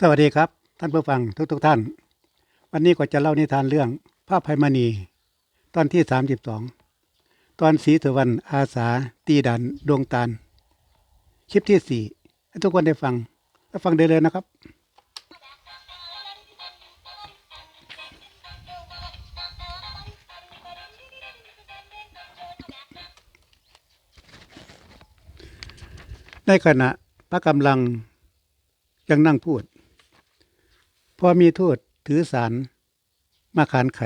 สวัสดีครับ ท่านผู้ฟังทุกๆทท่าน วันนี้ก็จะเล่านิทานเรื่องพระภัยมณี ตอนที่ 32 ตอนสีสุวรรณอาสา ตีดันดวงตาลคลิปที่ 4 ให้ทุกคนได้ฟังและฟังได้เลยนะครับ ในขณะพระกำลังยังนั่งพูด พอมีโทูตถือสารมาขานไข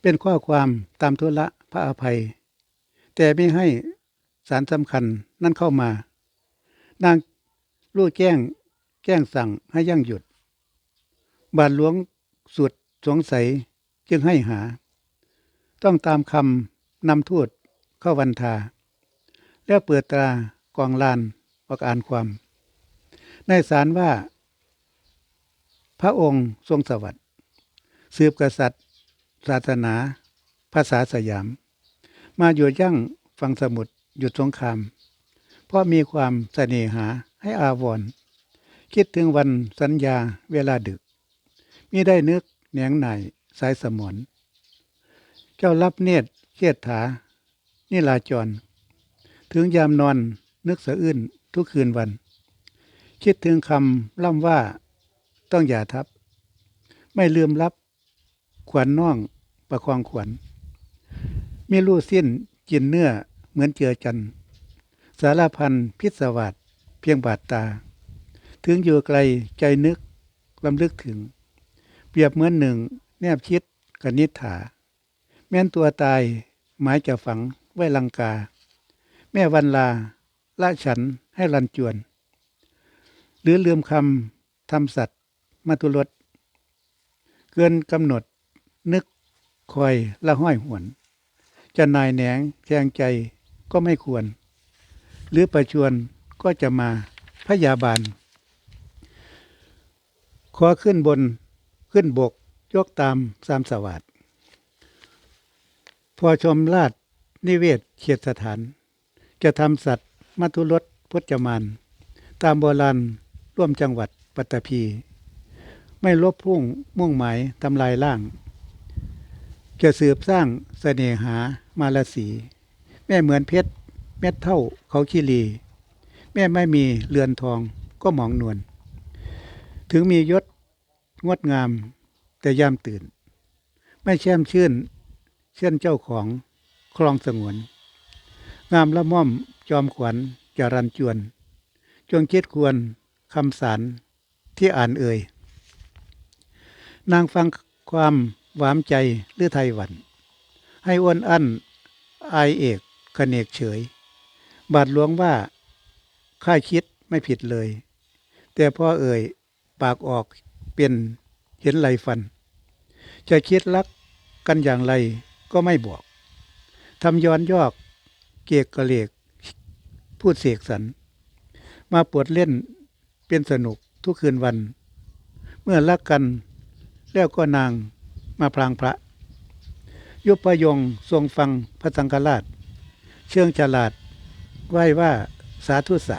เป็นข้อความตามทุละพระอภัย แต่ไม่ให้สารสำคัญนั่นเข้ามา นางรู้แจ้งแจ้งสั่งให้ยั่งหยุด บาทหลวงสุดสงสัยจึงให้หา ต้องตามคำนำทูตเข้าวันทา แล้วเปิดตรากองลานประกอ่านความ ในสารว่า พระองค์ทรงสวัสดิ์สืบกษัตริย์ ศาสนา ภาษาสยาม มาอยู่ยั่งฟังสมุทรหยุดสงคราม เพราะมีความเสน่หาให้อาวร คิดถึงวันสัญญาเวลาดึกมีได้นึกแหนงไหนสายสมอนเจ้ารับเนตรเกียรถานี่ลาจร ถึงยามนอนนึกสะอื้นทุกคืนวัน คิดถึงคำล่ำว่า ต้องอย่าทับ ไม่ลืมรับ ขวัญนน่องประคองขวัญไมีลู่สิ้นกินเนื้อเหมือนเจือจัน สารพันพิศวาสเพียงบาดตา ถึงอยู่ไกลใจนึกลำลึกถึง เปรียบเหมือนหนึ่ง แนบชิดกนิษฐา แม้นตัวตายหมายจะฝังไว้ลังกา แม่วันลาละฉันให้รันจวน หรือลืมคำทำสัตว์ มาตุรสเกินกำหนด นึกคอยละห้อยหวน จะนายแหนงแทงใจก็ไม่ควร หรือประชวนก็จะมาพยาบาล ขอขึ้นบนขึ้นบก ยกตามสามสวัสดพอชมลาดนิเวศเขตสถาน จะทำสัตว์มัทุรสพจมาน ตามโบราณร่วมจังหวัดปัตตภี ไม่ลบพุ่งมุ่งหมายทำลายล่าง จะสืบสร้างเสน่หามาลสี แม่เหมือนเพชรเม็ดเท่าเขาขี้ลี แม่ไม่มีเรือนทองก็หมองนวลถึงมียศงดงามแต่ยามตื่น ไม่แช่มชื่น เช่นเจ้าของคลองสงวน งามละม่อมจอมขวัญจรันจวน จงคิดควรคำสารที่อ่านเอ่ย นางฟังความหวามใจหรือไทยหวัน ให้อ้วนอั้นอายเอกขเนกเฉย บาทหลวงว่าข้าคิดไม่ผิดเลย แต่พ่อเอ่ยปากออกเป็นเห็นไหลฟัน จะคิดรักกันอย่างไรก็ไม่บอกทำย้อนยอกเกียกกระเลกพูดเสกสรรมาปวดเล่นเป็นสนุกทุกคืนวัน เมื่อรักกัน แล้วก็นางมาพลางพระ ยุพยงทรงฟังพระสังฆราช เชื่องฉลาดไหว้ว่าสาธุสะ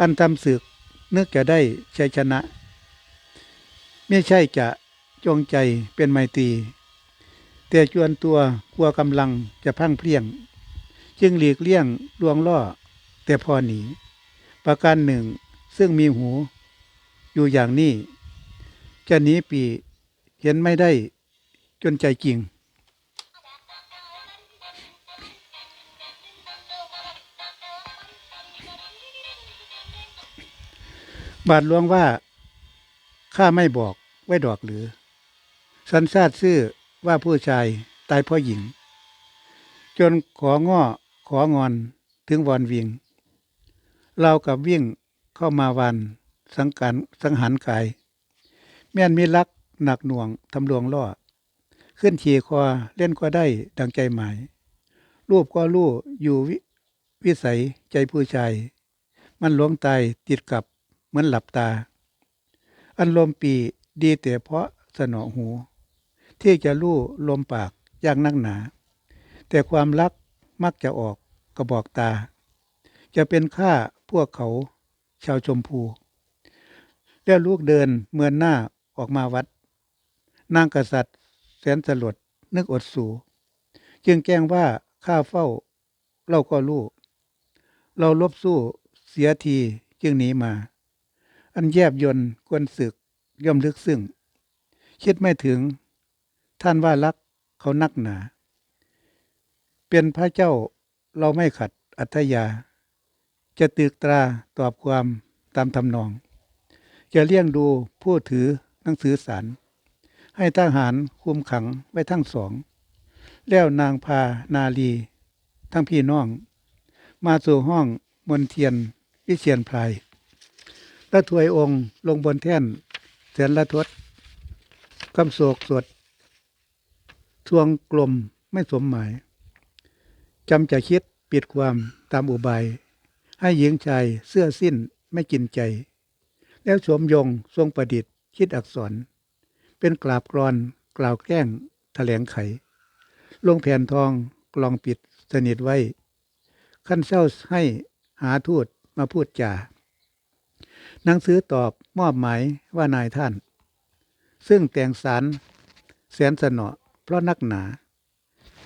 อันทำศึกนึกจะได้ชัยชนะ ไม่ใช่จะจงใจเป็นไมตรีแต่จวนตัวกลัวกำลังจะพังเพลียง จึงหลีกเลี่ยงลวงล่อ แต่พอหนี ประการหนึ่งซึ่งมีหู อยู่อย่างนี้ จะหนีปีเห็นไม่ได้จนใจจริง บาทหลวงว่า ข้าไม่บอกไว้ดอกหรือ สันซาดซื่อว่าผู้ชายตายเพราะหญิง จนของ้อของอนถึงวอนวิงเรากับวิ่งเข้ามาวันสังการสังหารกาย แม่นมีลักหนักหน่วงทำลวงล่อขึ้นขี่คอเล่นก็ได้ดังใจหมาย รูปก็รู้อยู่ววิสัยใจผู้ชาย มันหลวงตายติดกับเหมือนหลับตา อันลมปีดีแต่เพราะสนอหู ที่จะรู้ลมปากย่างนักหนา แต่ความรักมักจะออกกระบอกตา จะเป็นข้าพวกเขาชาวชมพู แล้วลูกเดินเมือนหน้า ออกมาวัด นางกษัตริย์ แสนสลดนึกอดสู จึงแกล้งว่าข้าเฝ้า เราก็รู้ เราลบสู้เสียทีจึงหนีมา อันแยบยนต์กวนศึกย่อมลึกซึ้งคิดไม่ถึง ท่านว่ารักเขานักหนา เป็นพระเจ้าเราไม่ขัดอัธยา จะตึกตราตอบความตามทำนอง จะเลี้ยงดูผู้ถือ หนังสือสาร ให้ทหารคุมขังไว้ทั้งสอง แล้วนางพานาลี ทั้งพี่น้อง มาสู่ห้องมนเทียนวิเชียนพลายและถวยองค์ลงบนแท่นแสนละทศคำโศกสวดทวงกลมไม่สมหมายจำจะคิดปิดความตามอุบาย ให้หญิงชายเสื้อสิ้นไม่กินใจ แล้วสวมยงทรงประดิษฐ์ คิดอักษร เป็นกราบกรอน กล่าวแกล้งแถลงไข ลงแผ่นทองกลองปิดสนิทไว้ ขั้นเศร้าให้หาทูตมาพูดจาหนังสือตอบมอบหมายว่านายท่าน ซึ่งแต่งสารแสนสนอเพราะนักหนา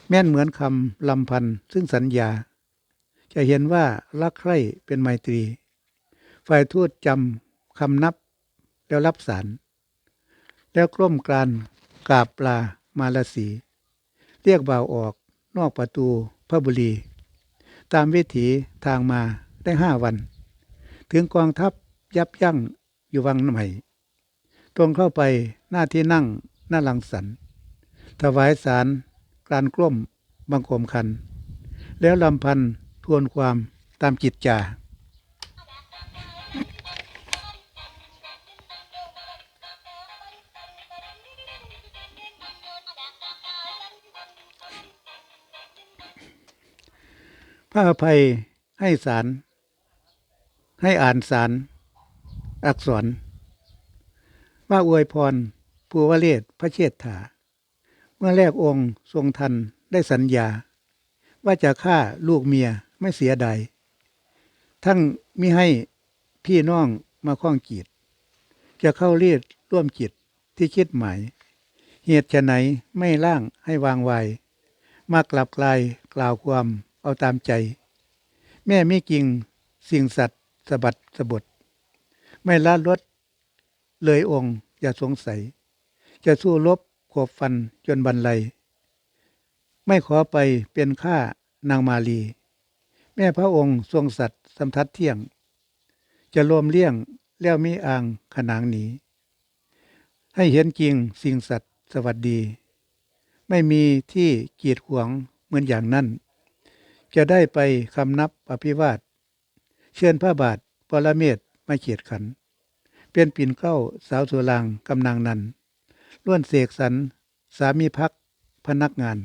แม่นเหมือนคำลำพันธ์ซึ่งสัญญา จะเห็นว่ารักใคร่เป็นไมตรี ฝ่ายทูตจำคำนับ แล้วรับสารแล้วกล้มกรานกราบปลามาลสี เรียกบ่าวออกนอกประตูพระบุรี ตามวิถีทางมาได้ห้าวัน ถึงกองทัพยับยั้งอยู่วังใหม่ ตรงเข้าไปหน้าที่นั่งหน้าหลังสัน ถวายสารกรานกล้มบังคมคัน แล้วลำพันทวนความตามจิตจา พระอภัยให้สาร ให้อ่านสาร อักษร ว่าอวยพรภูวเลศพระเชษฐา เมื่อแรกองค์ทรงทันได้สัญญา ว่าจะฆ่าลูกเมียไม่เสียใดายทั้งมิให้พี่น้องมาข้องกีดจะเข้าเรียดร่วมจิตที่คิดหมาย เหตุจะไหนไม่ล่างให้วางไวมากลับกลายกล่าวความ เอาตามใจ แม่ไม่กิ่งสิ่งสัตว์สะบัดสะบดไม่ละลดเลยองค์อย่าสงสัย จะสู้รบขบฟันจนบันไลไม่ขอไปเป็นข้านางมาลี แม่พระองค์ทรงสัตว์สำทัดเที่ยง จะรวมเลี่ยงแล้วมีอ่างขนางหนี ให้เห็นจริงสิ่งสัตว์สวัสดี ไม่มีที่กีดขวางเหมือนอย่างนั้น จะได้ไปคำนับอภิวาท เชิญพระบาทปรเมศมาเขียดขัน เป็นปิ่นเก้าสาวสุรางกำนางนันล้วนเสกสรรสามีพักพนักงาน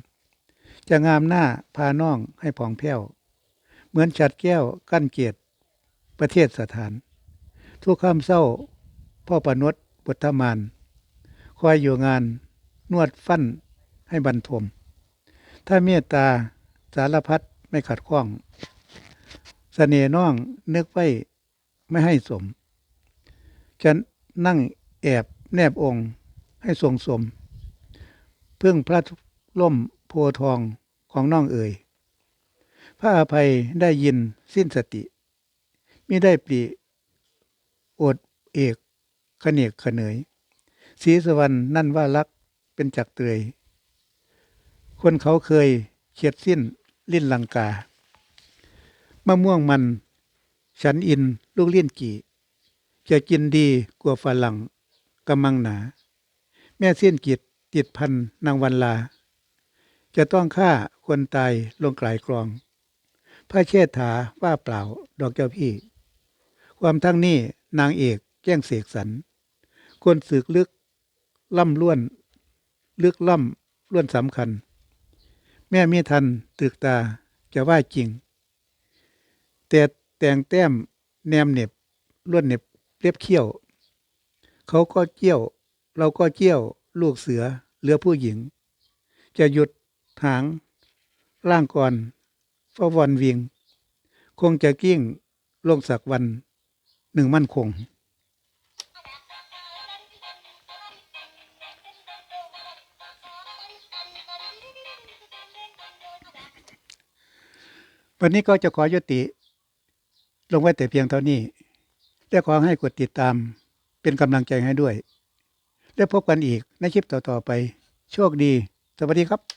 จะงามหน้าพาน้องให้ผ่องแผ้ว เหมือนฉัดแก้วกั้นเกียรติประเทศสถาน ทุกคำเศร้า พ่อประนวดบุตรมาน คอยอยู่งานนวดฟันให้บรรทม ถ้าเมตตาสารพัด ไม่ขัดข้องเสน่น้องนึกไว้ไม่ให้สมฉันนั่งแอบแนบองค์ให้ทรงสม เพึ่งพระล่มโพธทองของน้องเอ่ย พระอภัยได้ยินสิ้นสติมิได้ปลีโอดเอกขเนกขเนยศีสวรรณนั่นว่ารักเป็นจักเตยคนเขาเคยเขียดสิ้น ลิ้นลังกามะม่วงมัน ฉันอินลูกเลี้ยนกี่ จะกินดีกว่าฝรั่งกำมังหนา แม่เสิ้นกิจติดพันนางวันลา จะต้องฆ่าคนตายลงกลายกรอง พระเชษฐาว่าเปล่าดอกเจ้าพี่ ความทั้งนี้นางเอกแก้งเสกสรรคนสึกลึกล่ำล้วน ลึกล่ำล้วนสำคัญ แม่ไม่ทันตึกตาจะว่าจริง แต่แต่งแต้มแนมเน็บล้วนเน็บเรียบเขี้ยว เขาก็เกี้ยว เราก็เกี้ยวลูกเสือเหลือผู้หญิง จะหยุดหางร่างก่อนฟวอนวิง คงจะกิ้งลงสักวันหนึ่งมั่นคง วันนี้ก็จะขอยุติ ลงไว้แต่เพียงเท่านี้ และขอให้กดติดตามเป็นกำลังใจให้ด้วย และพบกันอีกในคลิปต่อๆไป โชคดี สวัสดีครับ